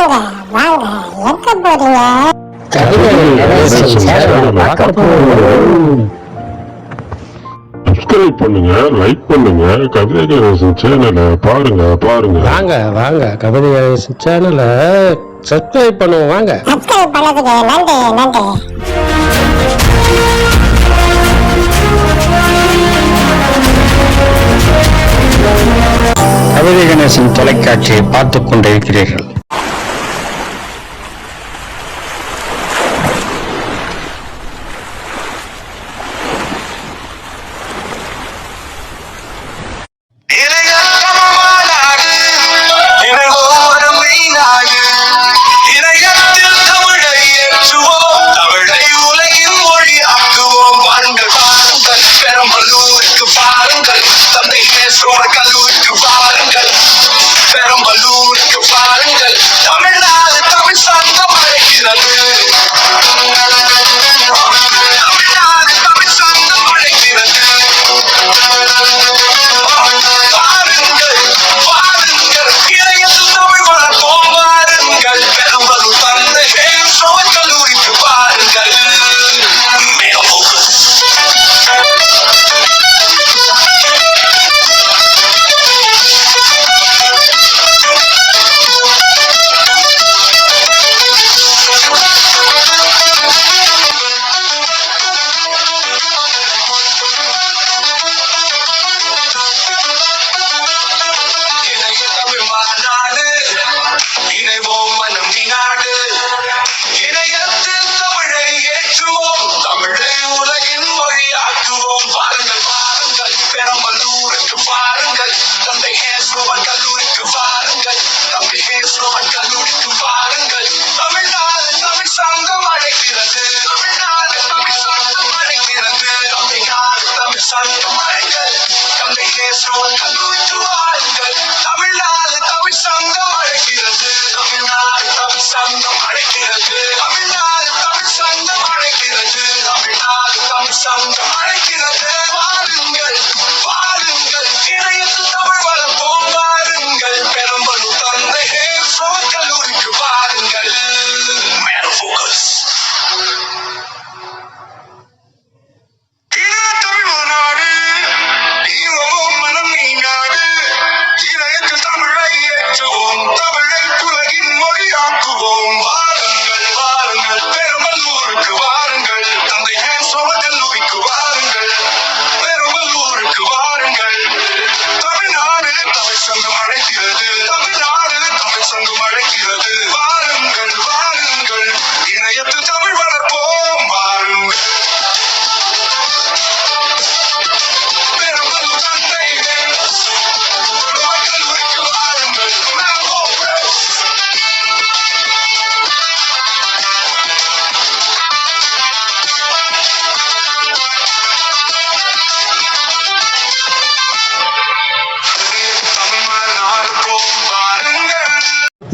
வாங்க வாங்க எங்க கவிதை கணேசன் சேனலை பாருங்க பாருங்க. வாங்க வாங்க கவிதை கணேசன் சேனலை சப்ஸ்கிரைப் பண்ணுவோம் வாங்க. கவிதை கணேசன் தொலைக்காட்சியை பார்த்து கொண்டிருக்கிறீர்கள். Krishna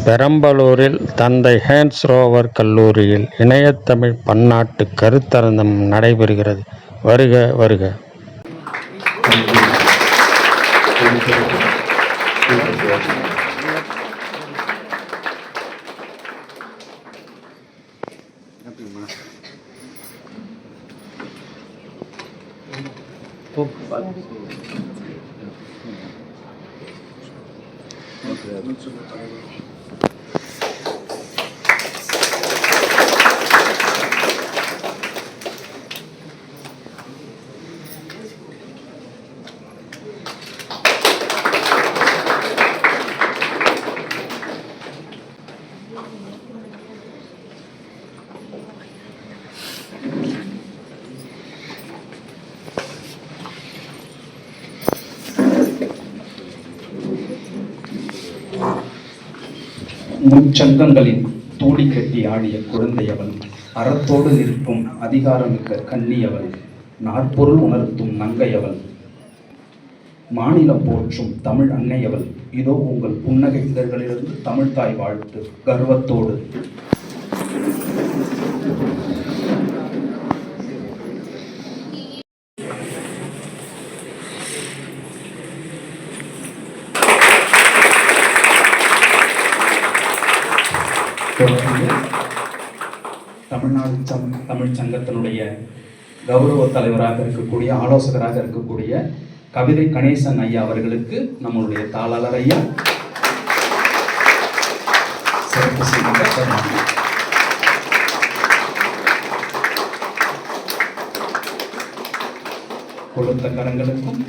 பெரம்பலூரில் தந்தை ஹேன்ஸ் ரோவர் கல்லூரியில் இணையத்தமிழ் பன்னாட்டு கருத்தரங்கம் நடைபெறுகிறது வருக வருக Okay. முச்சங்கங்களின் தூளி கட்டி ஆடிய குழந்தையவள் அறத்தோடு நிற்கும் அதிகாரமிக்க கண்ணியவள் நாற்பொருள் உணர்த்தும் நங்கையவள் மாநிலம் போற்றும் தமிழ் அன்னையவள் இதோ உங்கள் புன்னகை இதழ்களிலிருந்து தமிழ்தாய் வாழ்த்து கர்வத்தோடு. தொடர்ந்து சம் தமிழ் சங்கத்தினுடைய கௌரவ தலைவராக இருக்கக்கூடிய ஆலோசகராக இருக்கக்கூடிய கவிதை கணேசன் ஐயா அவர்களுக்கு நம்மளுடைய தாளாளர் ஐயா. சிறப்பு செய்கின்ற கொடுத்த கரங்களுக்கும்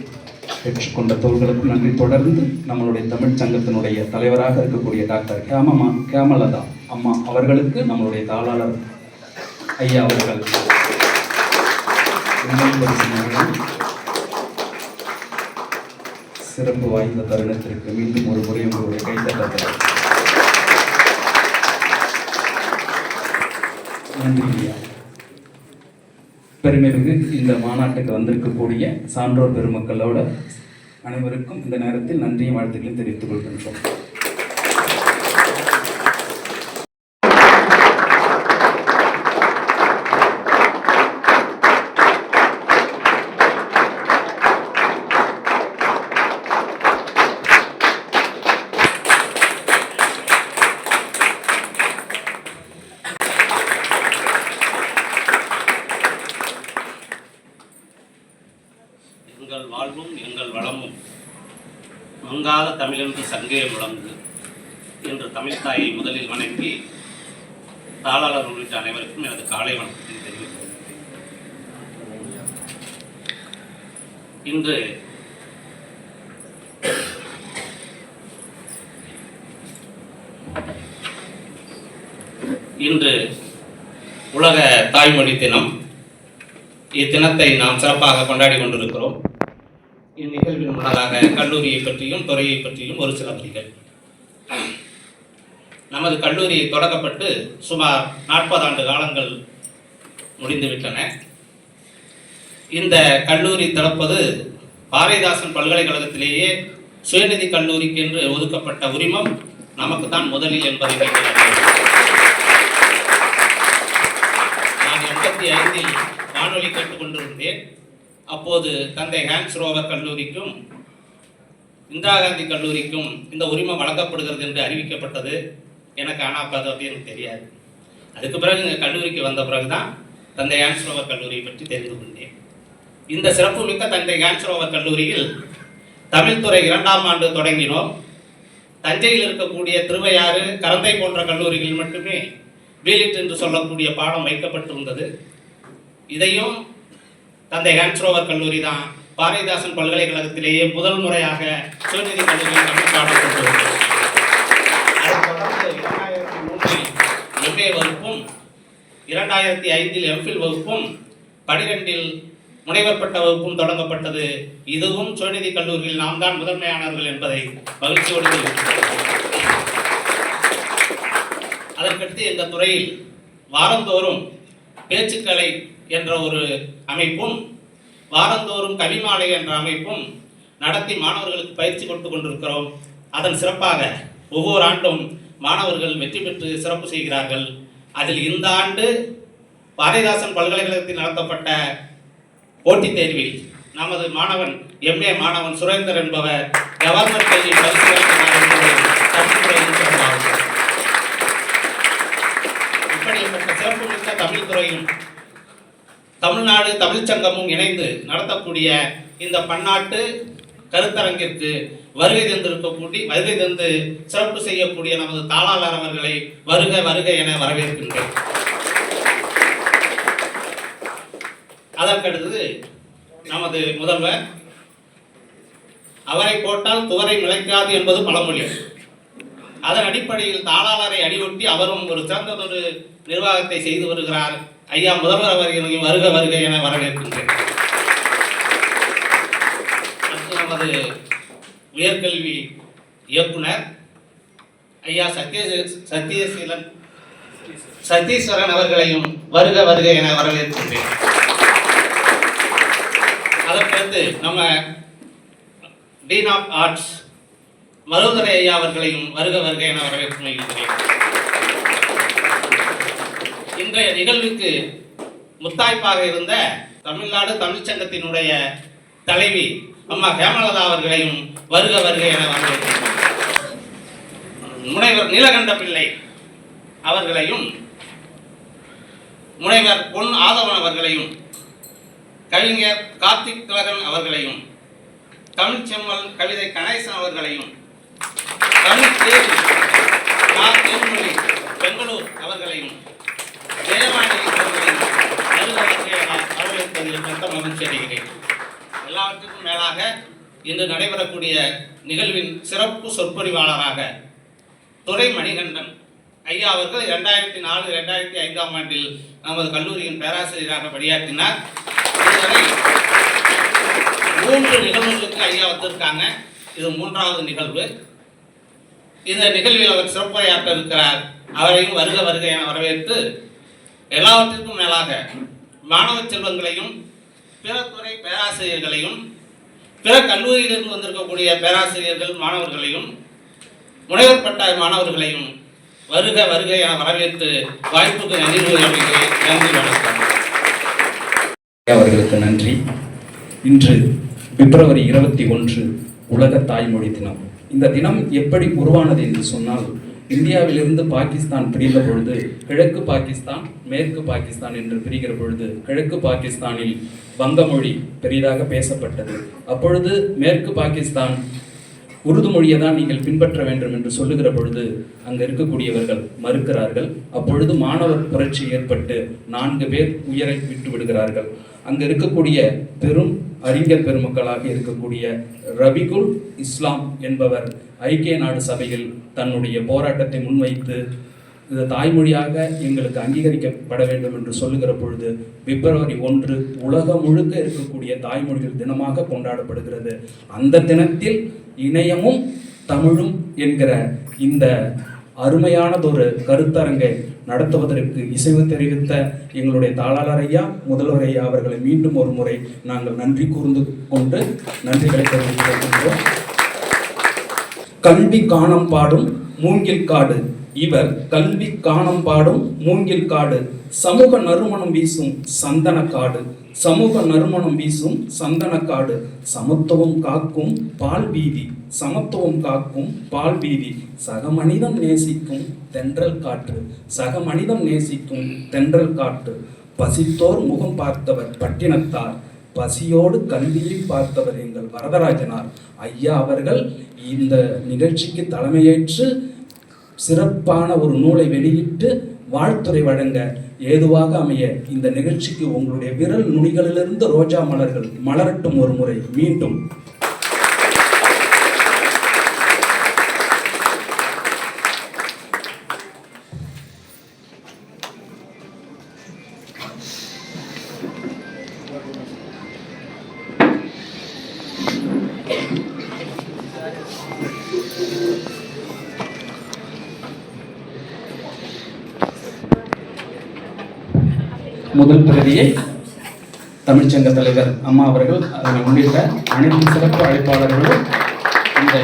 பெற்றுக்கொண்ட தோள்களுக்கும் நன்றி. தொடர்ந்து நம்மளுடைய தமிழ் சங்கத்தினுடைய தலைவராக இருக்கக்கூடிய டாக்டர் கேமமா கேமலதா அம்மா அவர்களுக்கு நம்மளுடைய தாளாளர் ஐயா அவர்கள். சிறப்பு வாய்ந்த தருணத்திற்கு மீண்டும் ஒரு முறை உங்களுடைய கைத்தட்டத்தில் நன்றி ஐயா. பெருமைமிகு இந்த மாநாட்டுக்கு வந்திருக்கக்கூடிய சான்றோர் பெருமக்களோட அனைவருக்கும் இந்த நேரத்தில் நன்றியும் வாழ்த்துக்களையும் தெரிவித்துக் கொள்கின்றோம். எங்கள் வாழ்வும் எங்கள் வளமும் மங்காத தமிழென்று சங்கே முழங்கு என்று தமிழ்த்தாயை முதலில் வணங்கி தாளாளர் உள்ளிட்ட அனைவருக்கும் எனது காலை வணக்கத்தை தெரிவித்துக் இன்று இன்று உலக தாய்மொழி தினம். இத்தினத்தை நாம் சிறப்பாக கொண்டாடி கொண்டிருக்கிறோம். இந்நிகழ்வின் முன்னதாக கல்லூரியை பற்றியும் துறையை பற்றியும் ஒரு சில வரிகள் நமது கல்லூரி தொடங்கப்பட்டு சுமார் நாற்பது ஆண்டு காலங்கள் முடிந்துவிட்டன இந்த கல்லூரி திறப்பது பாரதிதாசன் பல்கலைக்கழகத்திலேயே சுயநிதி கல்லூரிக்கு என்று ஒதுக்கப்பட்ட உரிமம் நமக்கு தான் முதலில் என்பதை நான் எண்பத்தி ஐந்தில் வானொலி கேட்டுக்கொண்டிருந்தேன். அப்போது தந்தை ஹான்ஸ் ரோவர் கல்லூரிக்கும் இந்திரா காந்தி கல்லூரிக்கும் இந்த உரிமம் வழங்கப்படுகிறது என்று அறிவிக்கப்பட்டது. எனக்கு ஆனால் அப்போ அதை பற்றி எனக்கு தெரியாது. அதுக்கு பிறகு இந்த கல்லூரிக்கு வந்த பிறகு தான் தந்தை ஹேன்ஸ் ரோவர் கல்லூரியை பற்றி தெரிந்து கொண்டேன். இந்த சிறப்புமிக்க தந்தை ஹான்ஸ் ரோவர் கல்லூரியில் தமிழ்துறை இரண்டாம் ஆண்டு தொடங்கினோம். தஞ்சையில் இருக்கக்கூடிய திருவையாறு கரந்தை போன்ற கல்லூரிகளில் மட்டுமே வீலிட் என்று சொல்லக்கூடிய பாடம் வைக்கப்பட்டிருந்தது. இதையும் தந்தை ஹான்ஸ்ரோவர் கல்லூரி தான் பாரதிதாசன் பல்கலைக்கழகத்திலேயே முதல் முறையாக சுயநிதி கல்லூரியில் தமிழ் பாடம் அதைத் தொடர்ந்து இரண்டாயிரத்தி மூன்றில் எம்ஏ வகுப்பும் இரண்டாயிரத்தி ஐந்தில் எம்ஃபில் வகுப்பும் பனிரெண்டில் முனைவர் பட்ட வகுப்பும் தொடங்கப்பட்டது. இதுவும் சுயநிதி கல்லூரியில் நாம் தான் முதன்மையானவர்கள் என்பதை மகிழ்ச்சியோடு அதற்கடுத்து எங்கள் துறையில் வாரந்தோறும் பேச்சுக்கலை என்ற ஒரு அமைப்பும் வாரந்தோறும் கவிமாலை என்ற அமைப்பும் நடத்தி மாணவர்களுக்கு பயிற்சி கொடுத்து கொண்டிருக்கிறோம். அதன் சிறப்பாக ஒவ்வொரு ஆண்டும் மாணவர்கள் வெற்றி பெற்று சிறப்பு செய்கிறார்கள். அதில் இந்த ஆண்டு பாரதிதாசன் பல்கலைக்கழகத்தில் நடத்தப்பட்ட போட்டித் தேர்வில் நமது மாணவன் எம்ஏ மாணவன் சுரேந்தர் என்பவர் கவர்னர் கல்வி பரிசு இப்படிப்பட்ட சிறப்புமிக்க தமிழ் துறையும் தமிழ்நாடு தமிழ்ச்சங்கமும் இணைந்து நடத்தக்கூடிய இந்த பன்னாட்டு கருத்தரங்கிற்கு வருகை தந்திருக்கக்கூடிய வருகை தந்து சிறப்பு செய்யக்கூடிய நமது தாளாளர் அவர்களை வருக வருக என வரவேற்கின்றேன். அதற்கடுத்தது நமது முதல்வர். அவரை போட்டால் துவரை நிலைக்காது என்பது பழமொழி. அதன் அடிப்படையில் தாளாளரை அடியொட்டி அவரும் ஒரு சிறந்ததொரு நிர்வாகத்தை செய்து வருகிறார். ஐயா முதல்வர் அவர்களையும் வருக வருக என வரவேற்கின்றேன். அடுத்து நமது உயர்கல்வி இயக்குனர் ஐயா சத்ய சத்யசீலன் சத்தீஸ்வரன் அவர்களையும் வருக வருக என வரவேற்கின்றேன். அதற்கடுத்து நம்ம டீன் ஆஃப் ஆர்ட்ஸ் மருதரை ஐயா அவர்களையும் வருக வருக என வரவேற்கிறேன் இன்றைய நிகழ்வுக்கு முத்தாய்ப்பாக இருந்த தமிழ்நாடு தமிழ்ச்சங்கத்தினுடைய தலைவி அம்மா ஹேமலதா அவர்களையும் வருக வருக என முனைவர் நீலகண்ட பிள்ளை அவர்களையும் முனைவர் பொன் ஆதவன் அவர்களையும் கவிஞர் கார்த்திக் திலகன் அவர்களையும் தமிழ் செம்மல் கவிதை கணேசன் அவர்களையும் தமிழ் தேவி பெங்களூர் அவர்களையும் ஜெயவாணி எல்லாவற்றுக்கும் மேலாக இன்று நடைபெறக்கூடிய நிகழ்வின் சிறப்பு சொற்பொழிவாளராக துறை மணிகண்டன் ஐயா அவர்கள் இரண்டாயிரத்தி நாலு இரண்டாயிரத்தி ஐந்தாம் ஆண்டில் நமது கல்லூரியின் பேராசிரியராக பணியாற்றினார். மூன்று நிகழ்வுகளுக்கு ஐயா வந்திருக்காங்க. இது மூன்றாவது நிகழ்வு. இந்த நிகழ்வில் அவர் சிறப்புரையாற்ற இருக்கிறார் அவரையும் வருக வருக என வரவேற்று எல்லாவற்றிற்கும் மேலாக மாணவ செல்வங்களையும் பிற துறை பேராசிரியர்களையும் பிற கல்லூரியிலிருந்து வந்திருக்கக்கூடிய பேராசிரியர்கள் மாணவர்களையும் முனைவர் பட்ட மாணவர்களையும் வருக வருக என வரவேற்று வாய்ப்புக்கு நன்றி நன்றி வணக்கம். அவர்களுக்கு நன்றி. இன்று பிப்ரவரி இருபத்தி ஒன்று உலக தாய்மொழி தினம். இந்த தினம் எப்படி உருவானது என்று சொன்னால் இந்தியாவிலிருந்து பாகிஸ்தான் பிரிந்த பொழுது கிழக்கு பாகிஸ்தான் மேற்கு பாகிஸ்தான் என்று பிரிகிற பொழுது கிழக்கு பாகிஸ்தானில் வங்க மொழி பெரிதாக பேசப்பட்டது. அப்பொழுது மேற்கு பாகிஸ்தான் உருது மொழியை தான் நீங்கள் பின்பற்ற வேண்டும் என்று சொல்லுகிற பொழுது அங்கே இருக்கக்கூடியவர்கள் மறுக்கிறார்கள். அப்பொழுது மாணவர் புரட்சி ஏற்பட்டு நான்கு பேர் உயிரை விட்டு விடுகிறார்கள். அங்கே இருக்கக்கூடிய பெரும் அறிஞர் பெருமக்களாக இருக்கக்கூடிய ரபிகுல் இஸ்லாம் என்பவர் ஐக்கிய நாடு சபையில் தன்னுடைய போராட்டத்தை முன்வைத்து இது தாய்மொழியாக எங்களுக்கு அங்கீகரிக்கப்பட வேண்டும் என்று சொல்லுகிற பொழுது பிப்ரவரி ஒன்று உலகம் முழுக்க இருக்கக்கூடிய தாய்மொழிகள் தினமாக கொண்டாடப்படுகிறது. அந்த தினத்தில் இணையமும் தமிழும் என்கிற இந்த அருமையானதொரு கருத்தரங்கை நடத்துவதற்கு இசைவு தெரிவித்த எங்களுடைய தாளாளர் ஐயா முதல்வர் ஐயா அவர்களை மீண்டும் ஒரு முறை நாங்கள் நன்றி கூர்ந்து கொண்டு நன்றிகளை தெரிவித்துக் கொள்கின்றோம். கல்வி காணம் பாடும் மூங்கில் காடு. இவர் கல்வி காணம் பாடும் மூங்கில் காடு சமூக நறுமணம் வீசும் சந்தன காடு சமூக நறுமணம் வீசும் சந்தன காடு சமத்துவம் காக்கும் பால் வீதி சமத்துவம் காக்கும் பால் வீதி சக மனிதம் நேசிக்கும் தென்றல் காற்று சக மனிதம் நேசிக்கும் தென்றல் காற்று. பசித்தோர் முகம் பார்த்தவர் பட்டினத்தார் பசியோடு கல்வியை பார்த்தவர் எங்கள் வரதராஜனார். ஐயா அவர்கள் இந்த நிகழ்ச்சிக்கு தலைமையேற்று சிறப்பான ஒரு நூலை வெளியிட்டு வாழ்த்துரை வழங்க ஏதுவாக அமைய இந்த நிகழ்ச்சிக்கு உங்களுடைய விரல் நுனிகளிலிருந்து ரோஜா மலர்கள் மலரட்டும் ஒரு முறை. மீண்டும் முதல் பிரதியை தமிழ்ச்சங்க தலைவர் அம்மா அவர்கள் அதனை உள்ளிட்ட அனைத்து சிறப்பு அழைப்பாளர்களும் இந்த